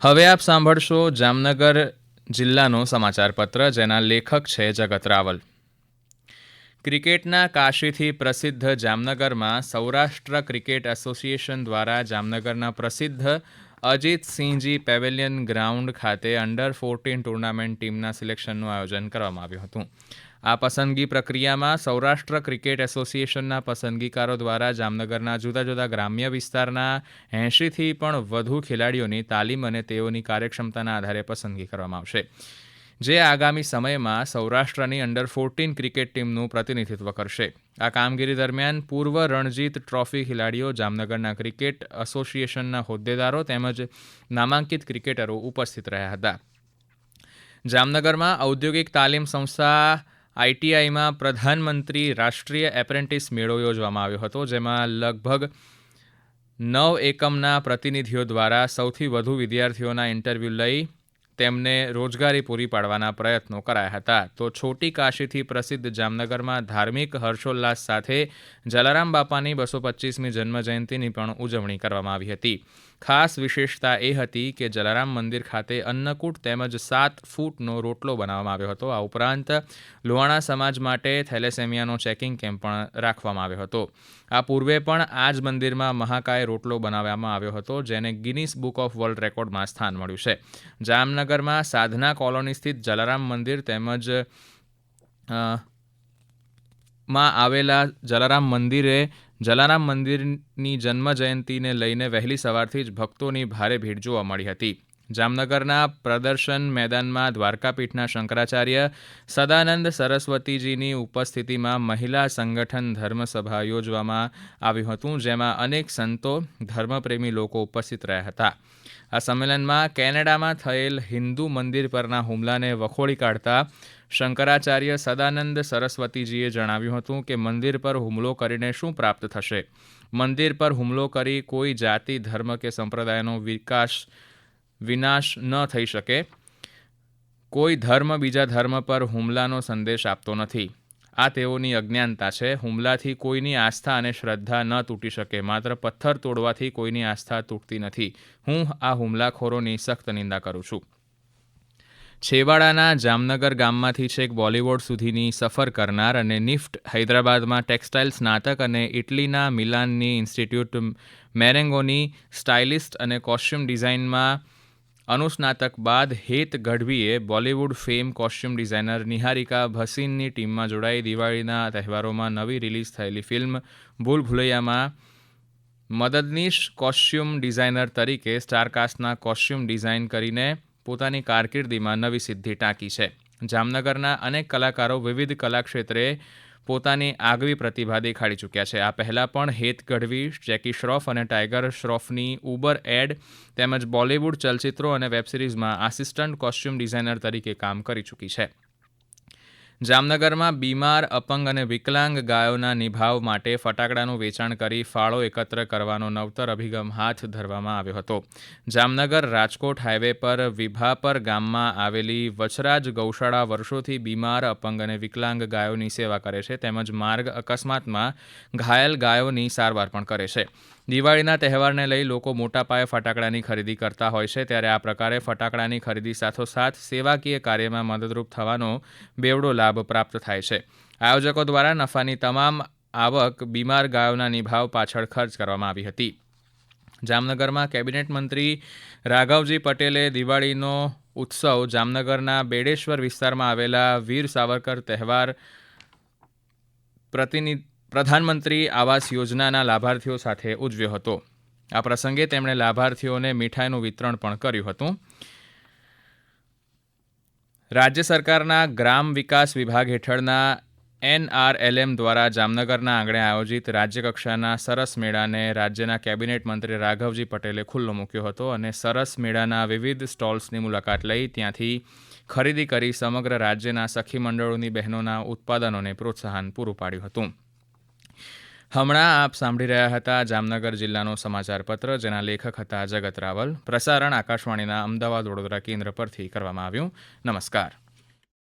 હવે આપ સાંભળશો જામનગર જિલ્લાનો સમાચાર પત્ર જેના લેખક છે જગત રાવલ. ક્રિકેટના કાશીથી પ્રસિદ્ધ જામનગરમાં સૌરાષ્ટ્ર ક્રિકેટ એસોસિએશન દ્વારા જામનગરના પ્રસિદ્ધ અજીતસિંહજી પેવેલિયન ગ્રાઉન્ડ ખાતે અંડર ફોર્ટીન ટુર્નામેન્ટ ટીમના સિલેક્શનનું આયોજન કરવામાં આવ્યું હતું. આ પસંદગી પ્રક્રિયામાં સૌરાષ્ટ્ર ક્રિકેટ એસોસિએશનના પસંદગીકારો દ્વારા જામનગરના જુદા જુદા ગ્રામ્ય વિસ્તારના એંશીથી પણ વધુ ખેલાડીઓની તાલીમ અને તેઓની કાર્યક્ષમતાના આધારે પસંદગી કરવામાં આવશે. જે આગામી સમયમાં સૌરાષ્ટ્રની અંડર ફોર્ટીન ક્રિકેટ ટીમનું પ્રતિનિધિત્વ કરશે. આ કામગીરી દરમિયાન પૂર્વ રણજીત ટ્રોફી ખેલાડીઓ જામનગરના ક્રિકેટ એસોસિએશનના હોદ્દેદારો તેમજ નામાંકિત ક્રિકેટરો ઉપસ્થિત રહ્યા હતા. જામનગરમાં ઔદ્યોગિક તાલીમ સંસ્થા આઈટીઆઈમાં પ્રધાનમંત્રી રાષ્ટ્રીય એપ્રેન્ટિસ મેળો યોજવામાં આવ્યો હતો, જેમાં લગભગ નવ એકમના પ્રતિનિધિઓ દ્વારા સૌથી વધુ વિદ્યાર્થીઓના ઇન્ટરવ્યૂ લઈ તેમને રોજગારી પૂરી પાડવાના પ્રયત્નો કરાયા હતા. તો છોટી કાશીથી પ્રસિદ્ધ જામનગરમાં ધાર્મિક હર્ષોલ્લાસ સાથે જલારામ બાપાની બસો પચીસમી જન્મજયંતિની પણ ઉજવણી કરવામાં આવી હતી. ખાસ વિશેષતા એ હતી કે જલારામ મંદિર ખાતે અન્નકૂટ તેમજ સાત ફૂટનો રોટલો બનાવવામાં આવ્યો હતો. આ ઉપરાંત લોહાણા સમાજ માટે થેલેસેમિયાનો ચેકિંગ કેમ્પ પણ રાખવામાં આવ્યો હતો. આ પૂર્વે પણ આ જ મંદિરમાં મહાકાય રોટલો બનાવવામાં આવ્યો હતો, જેને ગિનિસ બુક ઓફ વર્લ્ડ રેકોર્ડમાં સ્થાન મળ્યું છે. જામનગરમાં સાધના કોલોની સ્થિત જલારામ મંદિર તેમજમાં આવેલા જલારામ મંદિરે જલારામ મંદિરની જન્મ જયંતિને લઈને વહેલી સવારથી જ ભક્તોની ભારે ભીડ જોવા મળી હતી. જામનગરના પ્રદર્શન મેદાનમાં દ્વારકાપીઠના શંકરાચાર્ય સદાનંદ સરસ્વતીજીની ઉપસ્થિતિમાં મહિલા સંગઠન ધર્મસભા યોજવામાં આવ્યું હતું, જેમાં અનેક સંતો, ધર્મપ્રેમી લોકો ઉપસ્થિત રહ્યા હતા. આ સંમેલનમાં કેનેડામાં થયેલ હિન્દુ મંદિર પરના હુમલાને વખોડી કાઢતા શંકરાચાર્ય સદાનંદ સરસ્વતીજીએ જણાવ્યું હતું કે મંદિર પર હુમલો કરીને શું પ્રાપ્ત થશે? મંદિર પર હુમલો કરી કોઈ જાતિ, ધર્મ કે સંપ્રદાયનો વિકાસ વિનાશ ન થઈ શકે. કોઈ ધર્મ બીજા ધર્મ પર હુમલાનો સંદેશ આપતો નથી. આ તેઓની અજ્ઞાનતા છે. હુમલાથી કોઈની આસ્થા અને શ્રદ્ધા ન તૂટી શકે. માત્ર પથ્થર તોડવાથી કોઈની આસ્થા તૂટતી નથી. હું આ હુમલાખોરોની સખ્ત નિંદા કરું છું. છેવાડાના જામનગર ગામમાંથી છેક બોલિવૂડ સુધીની સફર કરનાર અને નિફ્ટ હૈદરાબાદમાં ટેક્સટાઇલ સ્નાતક અને ઇટલીના મિલાનની ઇન્સ્ટિટ્યૂટ મેરેંગોની સ્ટાઇલિસ્ટ અને કોસ્ચ્યુમ ડિઝાઇનમાં અનુસ્નાતક બાદ Het ગઢવીએ Bollywood fame costume designer Niharika ભસીનની ટીમમાં જોડાઈ દિવાળીના તહેવારોમાં નવી રિલીઝ થયેલી ફિલ્મ ભૂલ ભૂલૈયામાં મદદનીશ કોસ્ચ્યુમ ડિઝાઇનર તરીકે સ્ટારકાસ્ટના કોસ્ચ્યુમ ડિઝાઇન કરીને પોતાની કારકિર્દીમાં નવી સિદ્ધિ ટાંકી છે. જામનગરના અનેક કલાકારો વિવિધ કલાક્ષેત્રે ક્ષેત્રે પોતાની આગવી પ્રતિભા દેખાડી ચૂક્યા છે. આ પહેલાં પણ હેત ગઢવી, જેકી શ્રોફ અને ટાઈગર શ્રોફની ઉબર એડ તેમજ બોલિવૂડ ચલચિત્રો અને વેબ સિરીઝમાં આસિસ્ટન્ટ કોસ્ચ્યુમ ડિઝાઇનર તરીકે કામ કરી ચૂકી છે. જામનગરમાં બીમાર, અપંગ અને વિકલાંગ ગાયોના નિભાવ માટે ફટાકડાનું વેચાણ કરી ફાળો એકત્ર કરવાનો નવતર અભિગમ હાથ ધરવામાં આવ્યો હતો. જામનગર રાજકોટ હાઈવે પર વિભાપર ગામમાં આવેલી વછરાજ ગૌશાળા વર્ષોથી બીમાર, અપંગ અને વિકલાંગ ગાયોની સેવા કરે છે. તેમજ માર્ગ અકસ્માતમાં ઘાયલ ગાયોની સારવાર પણ કરે છે. દિવાળીના તહેવારને લઈ લોકો મોટા પાયે ફટાકડાની ખરીદી કરતા હોય છે. ત્યારે આ પ્રકારે ફટાકડાની ખરીદી સાથોસાથ સેવાકીય કાર્યમાં મદદરૂપ થવાનો બેવડો લાભ પ્રાપ્ત થાય છે. આયોજકો દ્વારા નફાની તમામ આવક, બીમાર ગાયોના નિભાવ પાછળ ખર્ચ કરવામાં આવી હતી. જામનગરમાં કેબિનેટ મંત્રી રાઘવજી પટેલે દિવાળીનો ઉત્સવ જામનગરના બેડેશ્વર વિસ્તારમાં આવેલા વીર સાવરકર તહેવાર પ્રતિનિધિ પ્રધાનમંત્રી આવાસ યોજનાના લાભાર્થીઓ સાથે ઉજવ્યો હતો. આ પ્રસંગે તેમણે લાભાર્થીઓને મીઠાઈનું વિતરણ પણ કર્યું હતું. રાજ્ય સરકારના ગ્રામ વિકાસ વિભાગ હેઠળના એનઆરએલએમ દ્વારા જામનગરના આંગણે આયોજિત રાજ્યકક્ષાના સરસ મેળાને રાજ્યના કેબિનેટ મંત્રી રાઘવજી પટેલે ખુલ્લો મૂક્યો હતો અને સરસ મેળાના વિવિધ સ્ટોલ્સની મુલાકાત લઈ ત્યાંથી ખરીદી કરી સમગ્ર રાજ્યના સખી મંડળોની બહેનોના ઉત્પાદનોને પ્રોત્સાહન પૂરું પાડ્યું હતું. હમણાં આપ સાંભળી રહ્યા હતા જામનગર જિલ્લાનો સમાચાર પત્ર જેના લેખક હતા જગત રાવલ. પ્રસારણ આકાશવાણીના અમદાવાદ વડોદરા કેન્દ્ર પરથી કરવામાં આવ્યું. નમસ્કાર.